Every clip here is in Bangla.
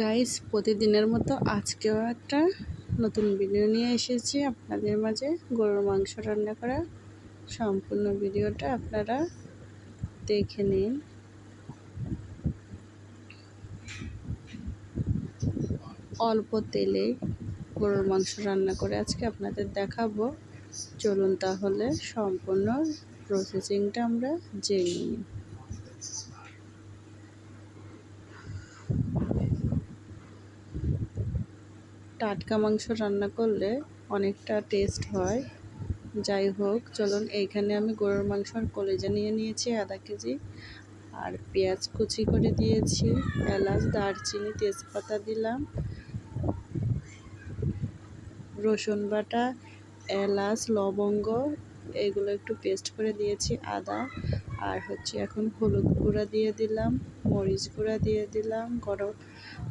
গাইস প্রতিদিনের মতো আজকেও একটা নতুন ভিডিও নিয়ে এসেছি আপনাদের মাঝে। গরুর মাংস রান্না করা সম্পূর্ণ ভিডিওটা আপনারা দেখে নিন। অল্প তেলে গরুর মাংস রান্না করে আজকে আপনাদের দেখাবো। চলুন তাহলে সম্পূর্ণ প্রসেসিংটা আমরা জেনে নিই। টাটকা মাংস রান্না করলে অনেকটা টেস্ট হয়। যাই হোক, চলুন এইখানে আমি গরুর মাংস আর কলেজা নিয়ে নিয়েছি, আধা কেজি। আর পেঁয়াজ কুচি করে দিয়েছি, এলাচ, দারচিনি, তেজপাতা দিলাম। রসুন বাটা, এলাচ, লবঙ্গ, এগুলো একটু পেস্ট করে দিয়েছি, আদা। আর হচ্ছে এখন হলুদ গুঁড়া দিয়ে দিলাম, মরিচ গুঁড়া দিয়ে দিলাম, গরম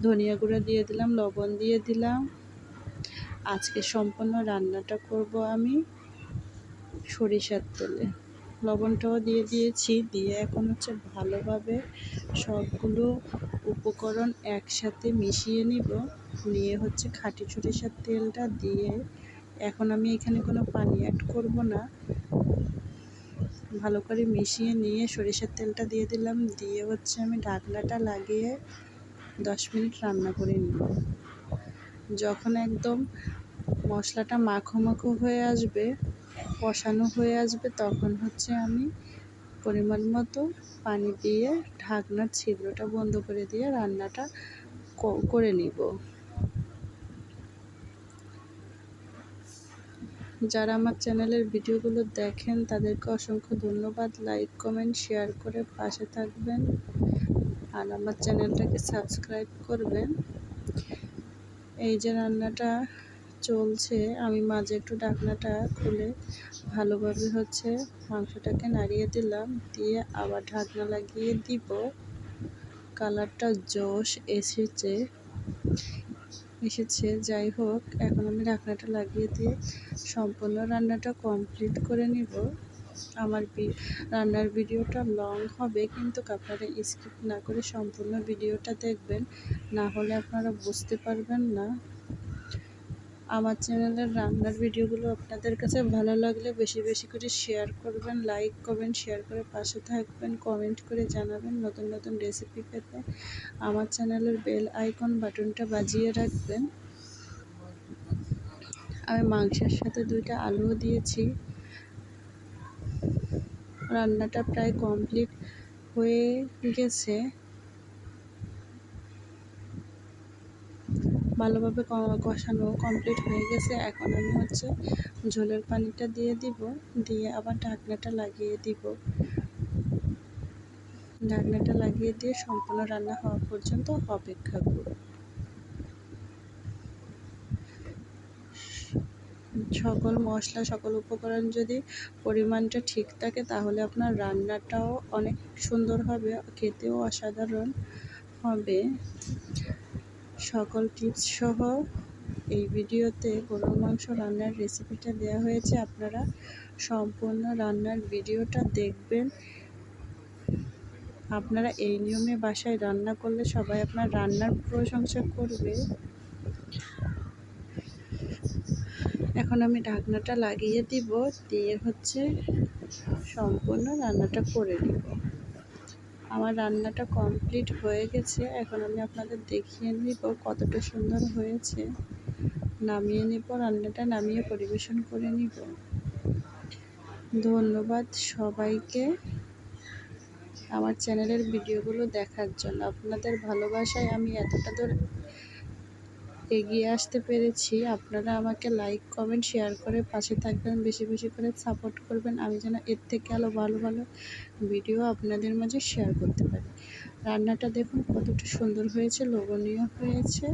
ধনিয়া গুঁড়া দিয়ে দিলাম, লবণ দিয়ে দিলাম। আজকে সম্পূর্ণ রান্নাটা করব আমি সরিষার তেলে। লবণটাও দিয়ে দিয়েছি, দিয়ে এখন হচ্ছে ভালোভাবে সবগুলো উপকরণ একসাথে মিশিয়ে নিব। নিয়ে হচ্ছে খাঁটি সরিষার তেলটা দিয়ে এখন আমি এখানে কোনো পানি অ্যাড করব না। ভালো করে মিশিয়ে নিয়ে সরিষার তেলটা দিয়ে দিলাম, দিয়ে হচ্ছে আমি ঢাকনাটা লাগিয়ে দশ মিনিট রান্না করে নিব। যখন একদম মশলাটা মাখো মাখো হয়ে আসবে, কষানো হয়ে আসবে, তখন হচ্ছে আমি পরিমাণ মতো পানি দিয়ে ঢাকনার ছিদ্রটা বন্ধ করে দিয়ে রান্নাটা করে নিব। যারা আমার চ্যানেলের ভিডিওগুলো দেখেন, তাদেরকে অসংখ্য ধন্যবাদ। লাইক, কমেন্ট, শেয়ার করে পাশে থাকবেন। আর আমার চ্যানেলটাকে সাবস্ক্রাইব করবেন। এই যে রান্নাটা চলছে, আমি মাঝে একটু ডাকনাটা খুলে ভালোভাবে হচ্ছে মাংসটাকে নাড়িয়ে দিলাম, দিয়ে আবার ঢাকনা লাগিয়ে দিব। কালারটা জোশ এসেছে এসেছে। যাই হোক, এখন আমি ঢাকনাটা লাগিয়ে দিয়ে সম্পূর্ণ রান্নাটা কমপ্লিট করে নিব। আমার রান্নার ভিডিওটা লং হবে, কিন্তু আপনারা স্কিপ না করে সম্পূর্ণ ভিডিওটা দেখবেন। না হলে আপনারা বুঝতে পারবেন না। আমার চ্যানেলের রান্নার ভিডিওগুলো আপনাদের কাছে ভালো লাগলে বেশি বেশি করে শেয়ার করবেন লাইক করবেন শেয়ার করে পাশে থাকবেন কমেন্ট করে জানাবেন নতুন নতুন রেসিপি পেতে। আমার চ্যানেলের বেল আইকন বাটনটা বাজিয়ে রাখবেন। আমি মাংসের সাথে দুইটা আলুও দিয়েছি। রান্নাটা প্রায় কমপ্লিট হয়ে গেছে। ভালোভাবে কষানো কমপ্লিট হয়ে গেছে। এখন আমি হচ্ছে ঝোলের পানিটা দিয়ে দিব, দিয়ে আবার ঢাকনাটা লাগিয়ে দিব। ঢাকনাটা লাগিয়ে দিয়ে সম্পূর্ণ রান্না হওয়া পর্যন্ত অপেক্ষা করব। সকল মশলা, সকল উপকরণ যদি পরিমাণটা ঠিক থাকে, তাহলে আপনার রান্নাটাও অনেক সুন্দর হবে, খেতেও অসাধারণ হবে। সকল টিপস সহ এই ভিডিওতে গরুর মাংস রান্নার রেসিপিটা দেওয়া হয়েছে, আপনারা সম্পূর্ণ রান্নার ভিডিওটা দেখবেন। আপনারা এই নিয়মে বাসায় রান্না করলে সবাই আপনার রান্নার প্রশংসা করবে। এখন আমি ঢাকনাটা লাগিয়ে দিব, দিয়ে হচ্ছে সম্পূর্ণ রান্নাটা করে নিব। আমার রান্নাটা কমপ্লিট হয়ে গেছে, এখন আমি আপনাদের দেখিয়ে নিব কতটা সুন্দর হয়েছে। নামিয়ে নিব, রান্নাটা নামিয়ে পরিবেশন করে নিব। ধন্যবাদ সবাইকে আমার চ্যানেলের ভিডিওগুলো দেখার জন্য। আপনাদের ভালোবাসায় আমি এতটা দূর এগিয়ে আসতে পেরেছি। আপনারা আমাকে লাইক কমেন্ট শেয়ার করে পাশে থাকবেন, বেশি বেশি করে সাপোর্ট করবেন। আমি যেন এর থেকে আরও ভালো ভালো ভিডিও আপনাদের মাঝে শেয়ার করতে পারি। রান্নাটা দেখুন কতটা সুন্দর হয়েছে, লোভনীয় হয়েছে।